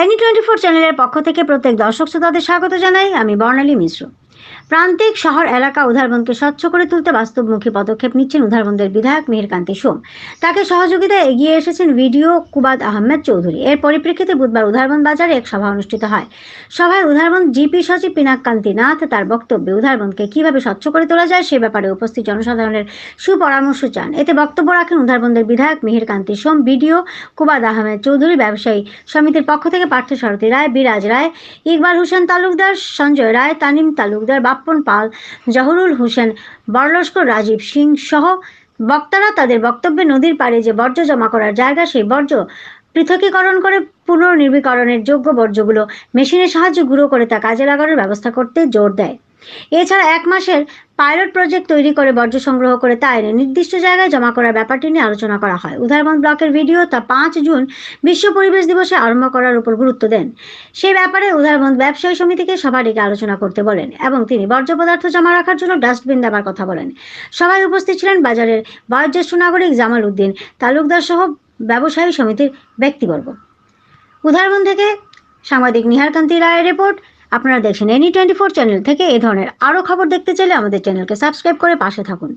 Any twenty four চ্যানেলের পক্ষ থেকে প্রত্যেক দর্শক শ্রোতাদের স্বাগত জানাই। আমি বর্ণালী মিশ্র। প্রান্তিক শহর এলাকা উদারবনকে স্বচ্ছ করে তুলতে বাস্তবমুখী পদক্ষেপ নিচ্ছেন উদারবন্দের বিধায়ক মিহিরকান্তি সোম। তাকে সহযোগিতায় এগিয়ে এসেছেন ভিডিও কুবাদ আহমেদ চৌধুরী। এর পরিপ্রেক্ষিতে বুধবার উদারবন বাজারে এক সভা অনুষ্ঠিত হয়। সভায় উদারবন জিপি সচিব পিনাককান্তি নাথ তার বক্তব্যে উদারবনকে কীভাবে স্বচ্ছ করে তোলা যায় সে ব্যাপারে উপস্থিত জনসাধারণের সুপরামর্শ চান। এতে বক্তব্য রাখেন উদারবন্দের বিধায়ক মেহেরকান্তি সোম, ভিডিও কুবাদ আহমেদ চৌধুরী, ব্যবসায়ী সমিতির পক্ষ থেকে পার্থ সারথী রায়, বিরাজ রায়, ইকবাল হোসেন তালুকদার, সঞ্জয় রায়, তানিম তালুকদার বাপ্পন পাল, জহরুল হোসেন, বরলস্কর রাজীব সিং সহ বক্তারা তাদের বক্তব্যে নদীর পাড়ে যে বর্জ্য জমা করার জায়গা, সেই বর্জ্য পৃথকীকরণ করে পুনর্নির্বীকরণের যোগ্য বর্জ্যগুলো মেশিনের সাহায্যে গুঁড়ো করে তা কাজে লাগানোর ব্যবস্থা করতে জোর দেয়। এছাড়া এক মাসের পাইলট প্রজেক্ট তৈরি করে বর্জ্য সংগ্রহ করে তা এনে নির্দিষ্ট জায়গায় জমা করার ব্যাপারটি নিয়ে আলোচনা করা হয়। উদারবন ব্লকের ভিডিও তা পাঁচ জুন বিশ্ব পরিবেশ দিবসে আরম্ভ করার উপর গুরুত্ব দেন। সেই ব্যাপারে উদারবন ব্যবসায়ী সমিতিকে সভা ডেকে আলোচনা করতে বলেন এবং তিনি বর্জ্য পদার্থ জমা রাখার জন্য ডাস্টবিন দেওয়ার কথা বলেন। সবাই উপস্থিত ছিলেন বাজারের বয়োজ্যেষ্ঠ নাগরিক জামাল উদ্দিন, তালুকদার সহ ব্যবসায়ী সমিতির ব্যক্তিবর্গ। উদারবন থেকে সাংবাদিক নিহারকান্তি রায়ের রিপোর্ট আপনারা দেখছেন এনি টোয়েন্টি ফোর চ্যানেল থেকে এ ধরনের আরও খবর দেখতে চাইলে আমাদের চ্যানেলকে সাবস্ক্রাইব করে পাশে থাকুন।